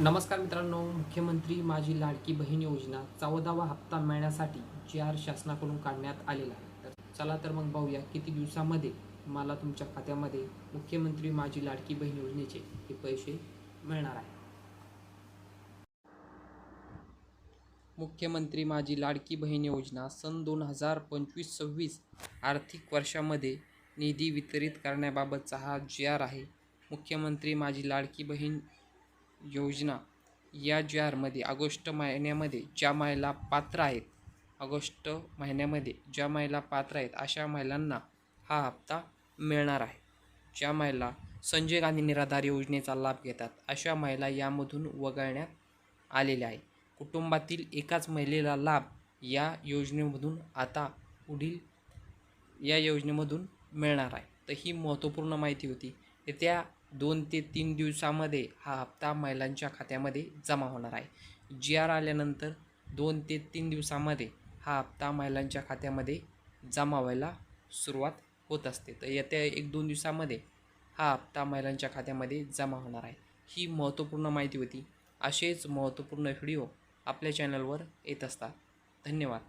नमस्कार मित्रांनो मुख्यमंत्री माझी लाडकी बहीण योजना चौदावा हप्ता मिळण्यासाठी जी आर शासनाकडून काढण्यात आलेला आहे. तर चला तर मग पाहूया किती दिवसामध्ये मला तुमच्या खात्यामध्ये मुख्यमंत्री माझी लाडकी बहीण योजनेचे हे पैसे मिळणार आहे. मुख्यमंत्री माझी लाडकी बहीण योजना सन दोन हजार पंचवीस सव्वीस आर्थिक वर्षामध्ये निधी वितरित करण्याबाबतचा हा जी आर आहे. मुख्यमंत्री माझी लाडकी बहीण योजना या ज्यारमध्ये ऑगस्ट महिन्यामध्ये ज्या महिला पात्र आहेत ऑगस्ट महिन्यामध्ये ज्या महिला पात्र आहेत अशा महिलांना हा हप्ता मिळणार आहे. ज्या महिला संजय गांधी निराधार योजनेचा लाभ घेतात अशा महिला यामधून वगळण्यात आलेल्या आहे कुटुंबातील एकाच महिलेला लाभ या योजनेमधून आता पुढील या योजनेमधून मिळणार आहे. तर ही महत्त्वपूर्ण माहिती होती. येत्या दोन ते तीन दिवसामध्ये हा हप्ता महिलांच्या खात्यामध्ये जमा होणार आहे. जी आर आल्यानंतर दोन ते तीन दिवसामध्ये हा हप्ता महिलांच्या खात्यामध्ये जमा व्हायला सुरुवात होत असते. तर येत्या एक दोन दिवसामध्ये हा हप्ता महिलांच्या खात्यामध्ये जमा होणार आहे. ही महत्त्वपूर्ण माहिती होती. असेच महत्त्वपूर्ण व्हिडिओ आपल्या चॅनलवर येत असतात. धन्यवाद.